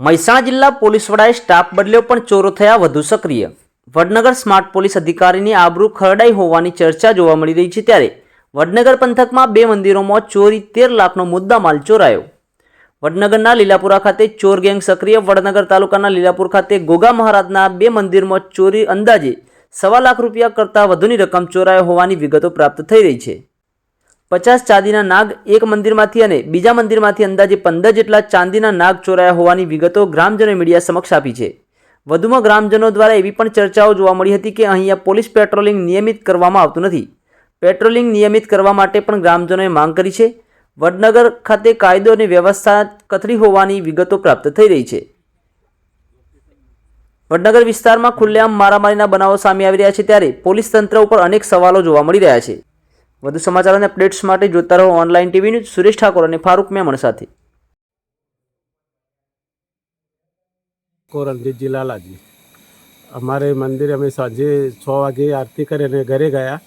મહેસાણા જિલ્લા પોલીસ વડાએ સ્ટાફ બદલ્યો પણ ચોરો થયા વધુ સક્રિય. વડનગર સ્માર્ટ પોલીસ અધિકારીની આબરૂ ખરડાઈ હોવાની ચર્ચા જોવા મળી રહી છે ત્યારે વડનગર પંથકમાં બે મંદિરોમાં ચોરી તેર લાખનો મુદ્દામાલ ચોરાયો. વડનગરના લીલાપુરા ખાતે ચોર ગેંગ સક્રિય, વડનગર તાલુકાના લીલાપુર ખાતે ગોગા મહારાજના બે મંદિરમાં ચોરી અંદાજે સવા લાખ રૂપિયા કરતાં વધુની રકમ ચોરાયો હોવાની વિગતો પ્રાપ્ત થઈ રહી છે. પચાસ ચાંદીના નાગ એક મંદિરમાંથી અને બીજા મંદિરમાંથી અંદાજે પંદર જેટલા ચાંદીના નાગ ચોરાયા હોવાની વિગતો ગ્રામજનોએ મીડિયા સમક્ષ આપી છે. વધુમાં ગ્રામજનો દ્વારા એવી પણ ચર્ચાઓ જોવા મળી હતી કે અહીંયા પોલીસ પેટ્રોલિંગ નિયમિત કરવામાં આવતું નથી. પેટ્રોલિંગ નિયમિત કરવા માટે પણ ગ્રામજનોએ માંગ કરી છે. વડનગર ખાતે કાયદો અને વ્યવસ્થા કથળી હોવાની વિગતો પ્રાપ્ત થઈ રહી છે. વડનગર વિસ્તારમાં ખુલ્લેઆમ મારામારીના બનાવો સામે આવી રહ્યા છે ત્યારે પોલીસ તંત્ર ઉપર અનેક સવાલો જોવા મળી રહ્યા છે. વધુ સમાચાર અને અપડેટ્સ માટે જોતા રહો online TV news Suresh Thakor અને ફારૂક મેમણ સાથે. કોરલજીતજી લાલાજી. અમારે મંદિરે અમે સાંજે છ વાગે આરતી કરી અને ઘરે ગયા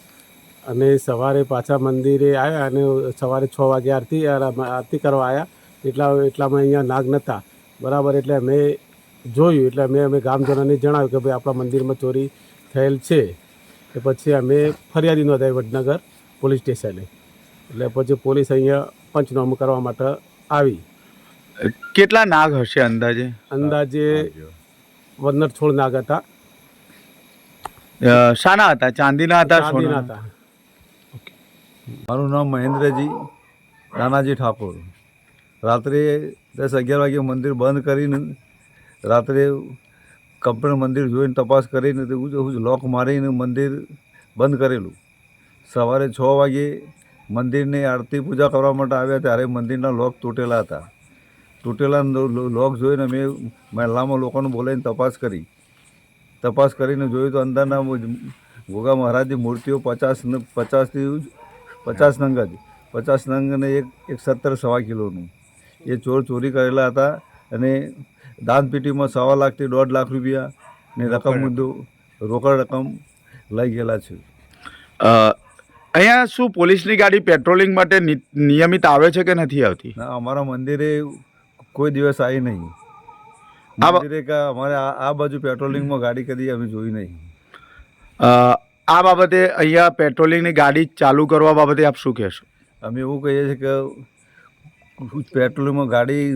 અને સવારે પાછા મંદિરે આવ્યા અને સવારે છ વાગે આરતી આરતી કરવા આવ્યા. એટલા, એટલામાં અહીંયા નાગ નહોતા બરાબર, એટલે અમે જોયું, એટલે અમે અમે ગામજનોને જણાવ્યું કે ભાઈ આપણા મંદિરમાં ચોરી થયેલ છે. એ પછી અમે ફરિયાદી નોંધાવી વડનગર. પોલીસ સ્ટેશને. એટલે પછી પોલીસ અહીંયા પંચનામું કરવા માટે આવી. કેટલા નાગ હશે અંદાજે? અંદાજે વનર છોડ નાગ હતા. શાના હતા? ચાંદીના હતા સોનાના? હતા. મારું નામ મહેન્દ્રજી નાનાજી ઠાકોર. રાત્રે દસ અગિયાર વાગે મંદિર બંધ કરીને રાત્રે કંપની મંદિર જોઈને તપાસ કરીને તે હું હું જ લોક મારીને મંદિર બંધ કરેલું. સવારે છ વાગે મંદિરની આરતી પૂજા કરવા માટે આવ્યા ત્યારે મંદિરના લોક તૂટેલા હતા. તૂટેલા લોક જોઈને મેં મહેલામાં લોકોને બોલાવીને તપાસ કરી. તપાસ કરીને જોયું તો અંદરના ગોગા મહારાજની મૂર્તિઓ પચાસ પચાસથી પચાસ નંગ જ પચાસ નંગ અને એક એક સત્તર સવા કિલોનું. એ ચોર ચોરી કરેલા હતા અને દાનપેટીમાં સવા લાખથી દોઢ લાખ રૂપિયા ને રકમ મુદ્દો રોકડ રકમ લઈ ગયેલા છે. અહીંયા શું પોલીસની ગાડી પેટ્રોલિંગ માટે નિ- નિયમિત આવે છે કે નથી આવતી? ના અમારા મંદિરે કોઈ દિવસ આવી નહીં. મંદિરે કે અમારે આ આ બાજુ પેટ્રોલિંગમાં ગાડી કદી અમે જોઈ નહીં. આ બાબતે અહીંયા પેટ્રોલિંગની ગાડી ચાલુ કરવા બાબતે આપ શું કહેશો? અમે એવું કહીએ છીએ કે હું પેટ્રોલિંગમાં ગાડી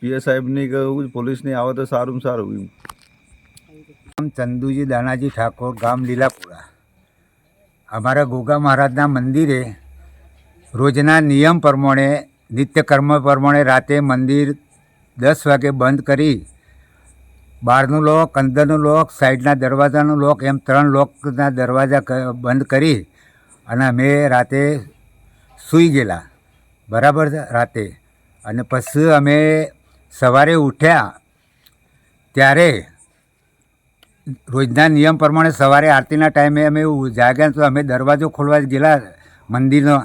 પીએ સાહેબની કે હું પોલીસની આવે તો સારું સારું એમ. ચંદુજી દાનાજી ઠાકોર ગામ લીલાપુરા. અમારા ગોગા મહારાજના મંદિરે રોજના નિયમ પ્રમાણે નિત્યકર્મ પ્રમાણે રાતે મંદિર દસ વાગે બંધ કરી, બહારનું લોક, અંદરનું લોક, સાઈડના દરવાજાનું લોક, એમ ત્રણ લોકના દરવાજા બંધ કરી અને અમે રાતે સૂઈ ગયેલા. બરાબર રાતે. અને પછી અમે સવારે ઉઠ્યા. ત્યારે રોજના નિયમ પ્રમાણે સવારે આરતીના ટાઈમે અમે જાગ્યા તો અમે દરવાજો ખોલવા ગયેલા મંદિરનો.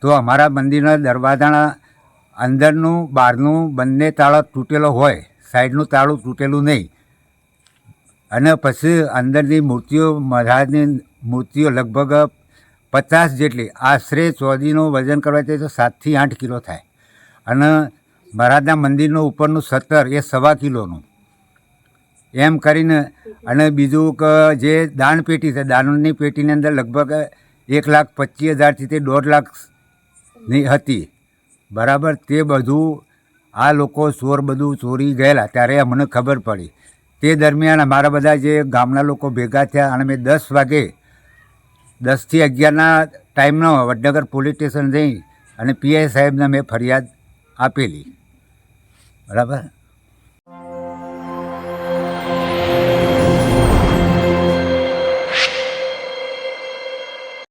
તો અમારા મંદિરના દરવાજાના અંદરનું, બહારનું બંને તાળો તૂટેલો હોય, સાઈડનું તાળું તૂટેલું નહીં. અને પછી અંદરની મૂર્તિઓ, મહારાજની મૂર્તિઓ લગભગ પચાસ જેટલી. આશરે ચોદીનું વજન કરવા જાય તો સાતથી આઠ કિલો થાય. અને મહારાજના મંદિરનું ઉપરનું સત્તર એ સવા કિલોનું. એમ કરીને અને બીજું કે જે દાન પેટી છે, દાનની પેટીની અંદર લગભગ એક લાખ પચીસ હજારથી તે દોઢ લાખની હતી. બરાબર? તે બધું આ લોકો ચોર બધું ચોરી ગયેલા, ત્યારે અમને ખબર પડી. તે દરમિયાન અમારા બધા જે ગામના લોકો ભેગા થયા અને મેં દસ વાગે, દસથી અગિયારના ટાઈમનો વડનગર પોલીસ સ્ટેશન જઈ અને પીઆઈ સાહેબને મેં ફરિયાદ આપેલી. બરાબર?